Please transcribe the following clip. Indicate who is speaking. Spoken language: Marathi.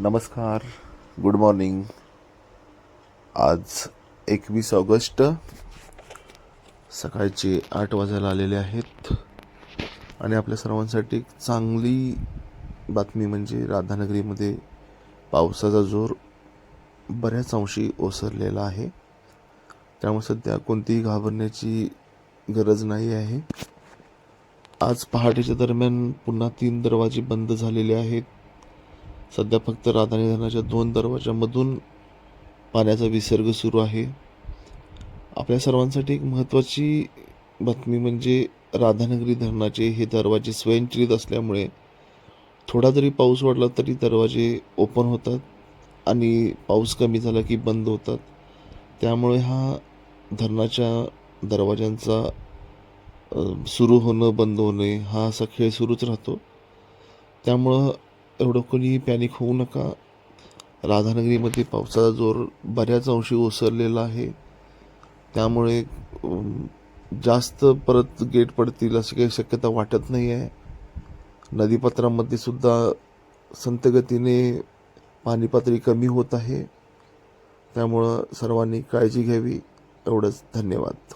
Speaker 1: नमस्कार गुड मॉर्निंग आज एकवीस ऑगस्ट सकाळचे आठ वाजायला आलेले आहेत. आणि आपल्या सर्वांसाठी एक चांगली बातमी म्हणजे राधानगरीमध्ये पावसाचा जोर बऱ्याच अंशी ओसरलेला आहे. त्यामुळे सध्या कोणतीही घाबरण्याची गरज नाही आहे. आज पहाटेच्या दरम्यान पुन्हा तीन दरवाजे बंद झालेले आहेत. सध्या फक्त राधानी धरणाच्या दोन दरवाजामधून पाण्याचा विसर्ग सुरू आहे. आपल्या सर्वांसाठी एक महत्त्वाची बातमी म्हणजे राधानगरी धरणाचे हे दरवाजे स्वयंचलित असल्यामुळे थोडा जरी पाऊस वाढला तरी दरवाजे ओपन होतात आणि पाऊस कमी झाला की बंद होतात. त्यामुळे हा धरणाच्या दरवाजांचा सुरू होणं बंद होणे हा असा खेळ सुरूच राहतो. त्यामुळं एवढं कोणी पॅनिक होऊ नका. राधानगरीमध्ये पावसाचा जोर बऱ्याच अंशी ओसरलेला आहे. त्यामुळे जास्त परत गेट पडतील अशी काही शक्यता वाटत नाही आहे नदीपात्रामध्ये सुद्धा संतगतीने पाणीपातळी पाणी पातळी कमी होत आहे. त्यामुळं सर्वांनी काळजी घ्यावी. एवढंच. धन्यवाद.